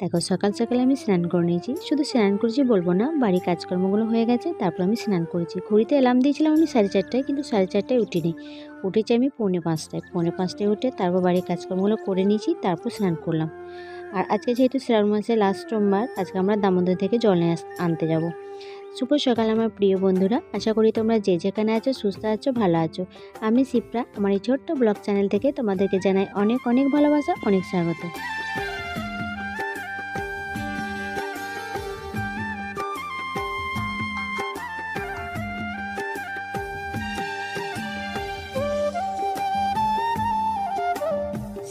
দেখো, সকাল সকাল আমি স্নান করে নিয়েছি। শুধু স্নান করেছি বলব না, বাড়ির কাজকর্মগুলো হয়ে গেছে, তারপর আমি স্নান করেছি। ঘড়িতে এলাম দিয়েছিলাম আমি সাড়ে চারটায়, কিন্তু সাড়ে চারটায় উঠিনি। উঠেছি আমি পৌনে পাঁচটায়। পৌনে পাঁচটায় উঠে তারপর বাড়ির কাজকর্মগুলো করে নিয়েছি, তারপর স্নান করলাম। আর আজকে যেহেতু শ্রাবণ মাসের লাস্ট সোমবার, আজকে আমরা দামোদর থেকে জল আনতে যাব। শুভ সকাল আমার প্রিয় বন্ধুরা। আশা করি তোমরা যে যেখানে আছো, সুস্থ আছো, ভালো আছো। আমি শিপ্রা। আমার এই ছোট্ট ব্লগ চ্যানেল থেকে তোমাদেরকে জানাই অনেক অনেক ভালোবাসা, অনেক স্বাগত।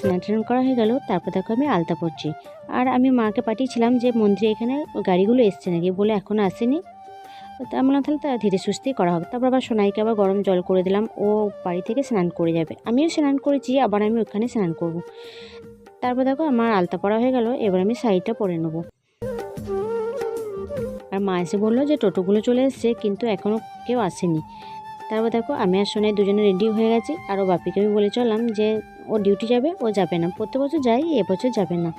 স্নান টান করা হয়ে গেল, তারপর দেখো আমি আলতা পড়ছি আর আমি মাকে পাঠিয়েছিলাম যে মন্দিরে এখানে গাড়িগুলো এসছে নাকি? বলে এখনও আসেনি। তো বললাম, তাহলে তা ধীরে সুস্থেই করা হবে। তারপর আবার সোনাইকে আবার গরম জল করে দিলাম, ও বাড়ি থেকে স্নান করে যাবে। আমিও স্নান করেছি, আবার আমি ওখানে স্নান করব। তারপর দেখো আমার আলতা পরা হয়ে গেল, এবার আমি শাড়িটা পরে নেব। আর মা এসে বলল যে, টোটোগুলো চলে এসছে, কিন্তু এখনও কেউ আসেনি। তারপর দেখো আমি আর সোনাই দুজনে রেডি হয়ে গেছি। আর ও বাপিকে আমি বলে চললাম যে ও ডিউটি যাবে, ও যাবে না। প্রত্যেক বছর যাই এবছর যাবে না।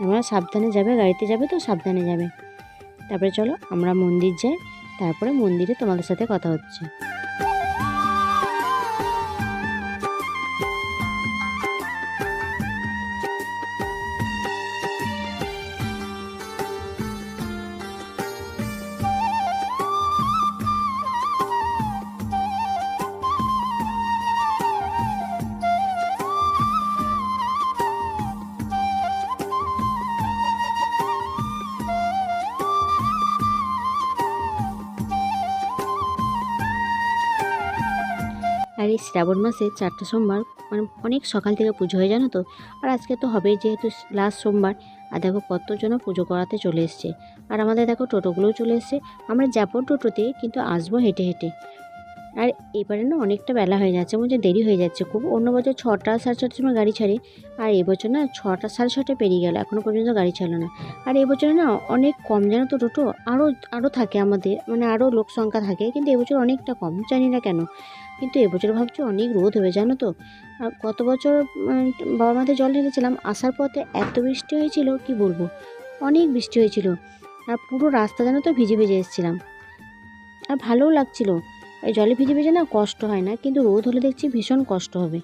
আমরা সাবধানে যাবে, গাড়িতে যাবে তো সাবধানে যাবে। তারপরে চলো, আমরা মন্দির যাই। তারপরে মন্দিরে তোমাদের সাথে কথা হচ্ছে। এই শ্রাবণ মাসে চারটা সোমবার মানে অনেক সকাল থেকে পুজো হয়ে, জানো তো? আর আজকে তো হবে যেহেতু লাস্ট সোমবার, আর দেখো কতজন পুজো করাতে চলে এসছে। আর আমাদের দেখো টোটোগুলোও চলে এসছে। আমরা যাব টোটোতে, কিন্তু আসব হেঁটে হেঁটে। আর এবারে না অনেকটা বেলা হয়ে যাচ্ছে বলছে দেরি হয়ে যাচ্ছে খুব। অন্য বছর ছটা সাড়ে ছটার সময় গাড়ি ছাড়ে, আর এবছর না ছটা সাড়ে ছটা পেরিয়ে গেল এখনও পর্যন্ত গাড়ি ছাড়লো না। আর এবছর না অনেক কম যেন তো টোটো? আরও আরও থাকে আমাদের মানে আরও লোক সংখ্যা থাকে, কিন্তু এবছর অনেকটা কম, জানি না কেন। কিন্তু এবছর ভাবছি অনেক রোদ হবে, জানো তো? আর গত বছর বাবা মাদের জল ঢেলেছিলাম আসার পথে এত বৃষ্টি হয়েছিল, কি বলব? অনেক বৃষ্টি হয়েছিল। আর পুরো রাস্তা যেন তো ভিজে ভিজে এসেছিলাম। আর ভালোও লাগছিল। জলে ভিজে ভিজে না কষ্ট হয় না, কিন্তু রোদ হলে দেখছি ভীষণ কষ্ট হবে।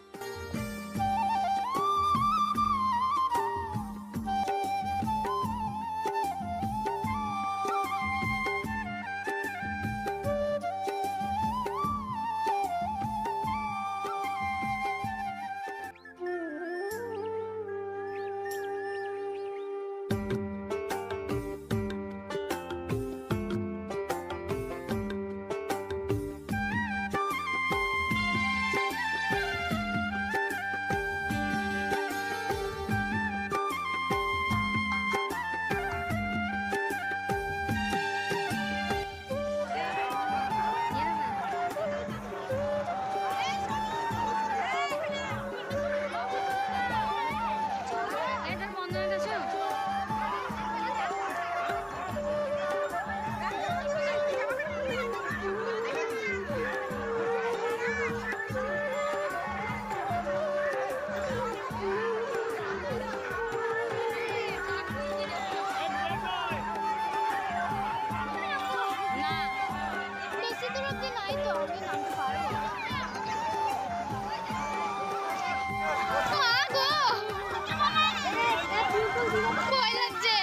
ভয় লাগছে।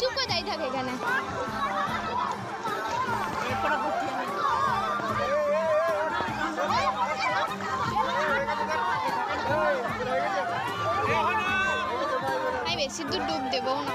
চুপ করে দাঁড়িয়ে থাক এখানে। বেশি দূর ডুব দেবো না।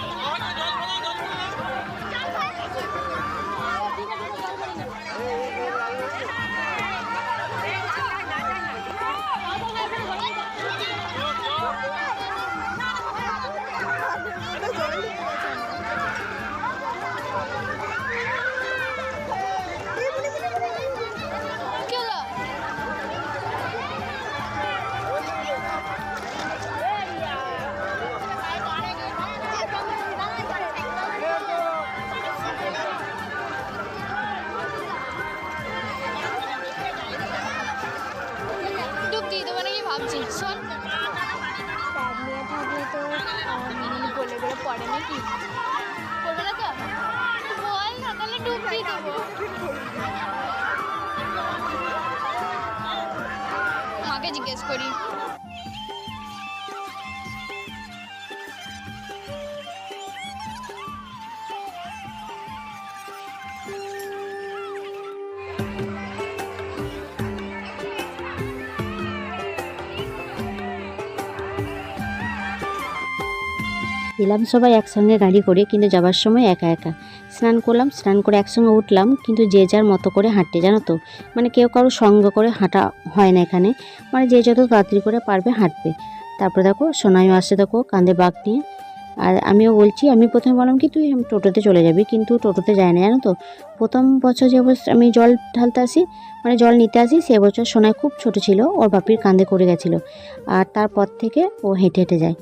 শোন নিয়ে থাকলে তো গলে গলে পড়ে নাকি না তো বল না তাহলে ডুব মাকে জিজ্ঞেস করি। এলাম সবাই একসঙ্গে গাড়ি করে, কিন্তু যাবার সময় একা একা। স্নান করলাম, স্নান করে একসঙ্গে উঠলাম, কিন্তু যে যার মতো করে হাঁটতে জানো তো? মানে কেউ কারও সঙ্গ করে হাঁটা হয় না এখানে। মানে যে যত তাড়াতাড়ি করে পারবে হাঁটবে। তারপরে দেখো, সোনাইও আসছে দেখো, কাঁধে বাঘ নিয়ে। আর আমিও বলছি, আমি প্রথমে বললাম কি, তুই টোটোতে চলে যাবি। কিন্তু টোটোতে যায় না, জানো তো? প্রথম বছর যে বছর আমি জল ঢালতে আসি মানে জল নিতে আসি, সে বছর সোনায় খুব ছোট ছিল, ওর বাপির কাঁধে করে গেছিল। আর তারপর থেকে ও হেঁটে হেঁটে যায়।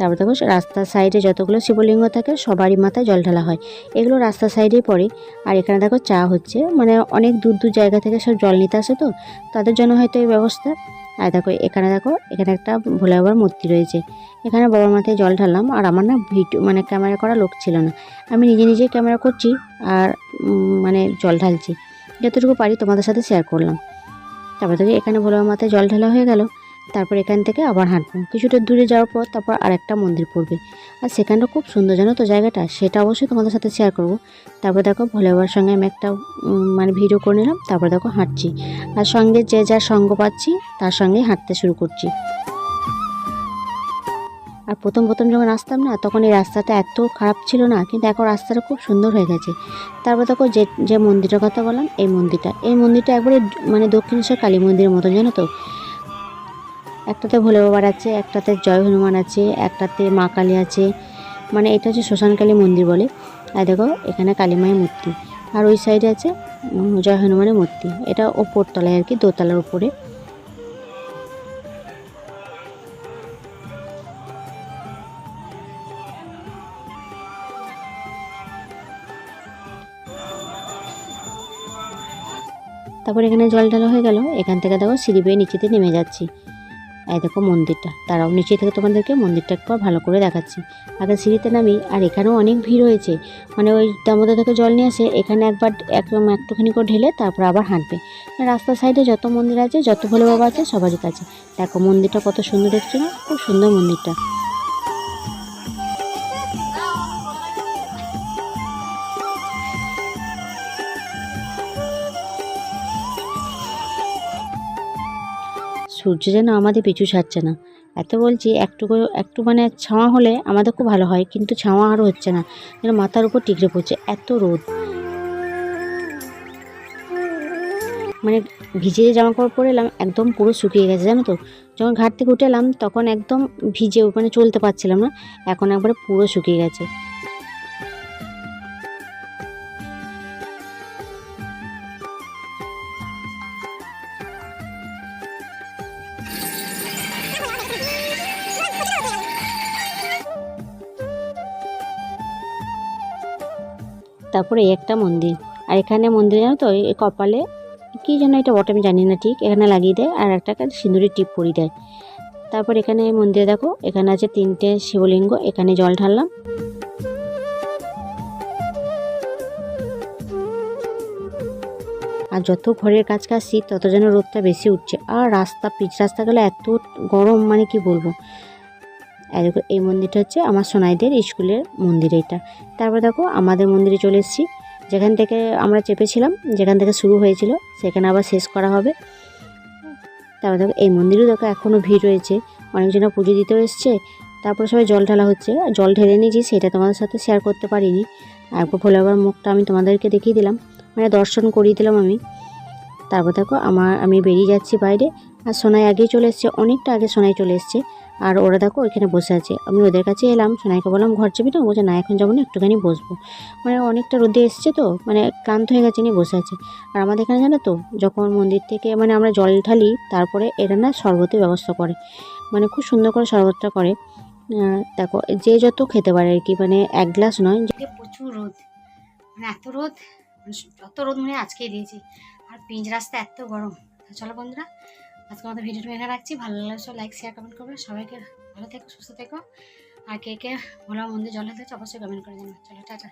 তারপর দেখো রাস্তার সাইডে যতগুলো শিবলিঙ্গ থাকে সবারই মাথায় জল ঢালা হয়। এগুলো রাস্তার সাইডেই পড়ে। আর এখানে দেখো চা হচ্ছে। মানে অনেক দূর দূর জায়গা থেকে সব জল নিতে আসে তো, তাদের জন্য হয়তো এই ব্যবস্থা। আর দেখো এখানে দেখো, এখানে একটা ভোলে বাবার মূর্তি রয়েছে। এখানে বাবার মাথায় জল ঢাললাম। আর আমার না ভিডিও মানে ক্যামেরা করা লোক ছিল না। আমি নিজে নিজেই ক্যামেরা করছি আর মানে জল ঢালছি। যতটুকু পারি তোমাদের সাথে শেয়ার করলাম। তারপর থেকে এখানে ভোলে বাবার মাথায় জল ঢালা হয়ে গেল। তারপর এখান থেকে আবার হাঁটবো। কিছুটা দূরে যাওয়ার পর তারপর আরেকটা মন্দির পড়বে। আর সেখানটা খুব সুন্দর, জানো তো জায়গাটা? সেটা অবশ্যই তোমাদের সাথে শেয়ার করব। তারপর দেখো ভোলে বাবার সঙ্গে আমি একটা মানে ভিডিও করে নিলাম। তারপর দেখো হাঁটছি। আর সঙ্গে যে যার সঙ্গ পাচ্ছি, তার সঙ্গেই হাঁটতে শুরু করছি। আর প্রথম প্রথম যখন আসতাম না, তখন এই রাস্তাটা এত খারাপ ছিল না, কিন্তু এখন রাস্তাটা খুব সুন্দর হয়ে গেছে। তারপর দেখো যে যে মন্দিরটার কথা বললাম, এই মন্দিরটা। এই মন্দিরটা একবারে মানে দক্ষিণেশ্বর কালী মন্দিরের মতো, জানো তো? একটাতে ভোলে বাবার আছে, একটাতে জয় হনুমান আছে, একটাতে মা কালী আছে। মানে এটা হচ্ছে শ্মশান কালী মন্দির বলে। আর দেখো, এখানে কালী মায়ের মূর্তি। আর ওই সাইডে আছে জয় হনুমানের মূর্তি। এটা ওপর তলায় আর কি, দোতলার উপরে। তারপর এখানে জল ঢালা হয়ে গেল। এখান থেকে দেখো সিঁড়ি বেয়ে নিচেতে নেমে যাচ্ছি। এই দেখো মন্দিরটা। তারাও নিচে থেকে তোমাদেরকে মন্দিরটা একবার ভালো করে দেখাচ্ছি। আগে সিঁড়িতে নামি, আর এখানেও অনেক ভিড় হয়েছে। মানে ওই দামোদর থেকে জল নিয়ে আসে, এখানে একবার একদম একটুখানি করে ঢেলে তারপর আবার হাঁটবে। রাস্তার সাইডে যত মন্দির আছে, যত ভোলে বাবা আছে, সবারই কাছে। দেখো মন্দিরটা কত সুন্দর দেখছে খুব সুন্দর মন্দিরটা। সূর্য যেন আমাদের পিছু ছাড়ছে না। এত বলছি একটু করে- একটু মানে ছাওয়া হলে আমাদের খুব ভালো হয়, কিন্তু ছাওয়া আরও হচ্ছে না। যেন মাথার উপর টিকরে পড়ছে, এত রোদ। মানে ভিজে যে জামা কাপড় পরে এলাম, একদম পুরো শুকিয়ে গেছে, জানো তো? যখন ঘাট থেকে উঠে এলাম, তখন একদম ভিজে মানে চলতে পারছিলাম না। এখন একবারে পুরো শুকিয়ে গেছে। তারপরে একটা মন্দির। আর এখানে মন্দির জানো তো, এই কপালে, কী যেন এটা বটে আমি জানি না ঠিক, এখানে লাগিয়ে দেয় আর একটা সিঁদুরের টিপ পরিয়ে দেয়। তারপর এখানে মন্দিরে দেখো, এখানে আছে তিনটে শিবলিঙ্গ, এখানে জল ঢাললাম। আর যত ঘরের কাজ কাজছি তত যেন রোদটা বেশি উঠছে। আর রাস্তা, পিচ রাস্তা গেলে এত গরম মানে কি বলব? আর এই মন্দিরটা হচ্ছে আমার সোনাইদের স্কুলের মন্দির এটা। তারপর দেখো, আমাদের মন্দিরে চলে এসেছি। যেখান থেকে আমরা চেপেছিলাম, যেখান থেকে শুরু হয়েছিল, সেখানে আবার শেষ করা হবে। তারপর দেখো, এই মন্দিরেও দেখো এখনও ভিড় রয়েছে। অনেকজনা পুজো দিতেও এসছে। তারপর সবাই জল ঢালা হচ্ছে। জল ঢেলে নিয়েছি, সেটা তোমাদের সাথে শেয়ার করতে পারিনি। আর ভোলে বাবার মুখটা আমি তোমাদেরকে দেখিয়ে দিলাম। মানে দর্শন করিয়ে দিলাম আমি। তারপর দেখো, আমার, আমি বেরিয়ে যাচ্ছি বাইরে। আর সোনাই আগেই চলে এসছে, অনেকটা আগে সোনাই চলে এসছে। আর ওরা দেখো ওইখানে বসে আছে। আমি ওদের কাছে এলাম, সোনাইকে বললাম, ঘর যাবি ও বলছে, না, এখন যাব না, একটুখানি বসবো। মানে অনেকটা রোদে এসছে তো মানে ক্লান্ত হয়ে গেছে নিয়ে বসে আছে। আর আমাদের এখানে জানো তো, যখন মন্দির থেকে মানে আমরা জল ঢালি, তারপরে এরা না শরবতের ব্যবস্থা করে। মানে খুব সুন্দর করে শরবতটা করে। দেখো, যে যত খেতে পারে আর কি মানে এক গ্লাস নয় প্রচুর রোদ। মানে এত রোদ মানে যত রোদ মানে আজকেই দিয়েছি। আর পিঞ্জ রাস্তা এত গরম। চলো বন্ধুরা আজকে আমাদের ভিডিওটা এখানে রাখছি। ভালো লাগলে লাইক শেয়ার কমেন্ট করবে। সবাইকে ভালো থেকো, সুস্থ থেকো। আর কে কে ভোলা মন্দির জল হতে অবশ্যই কমেন্ট করে দেবো চলো, টাটা।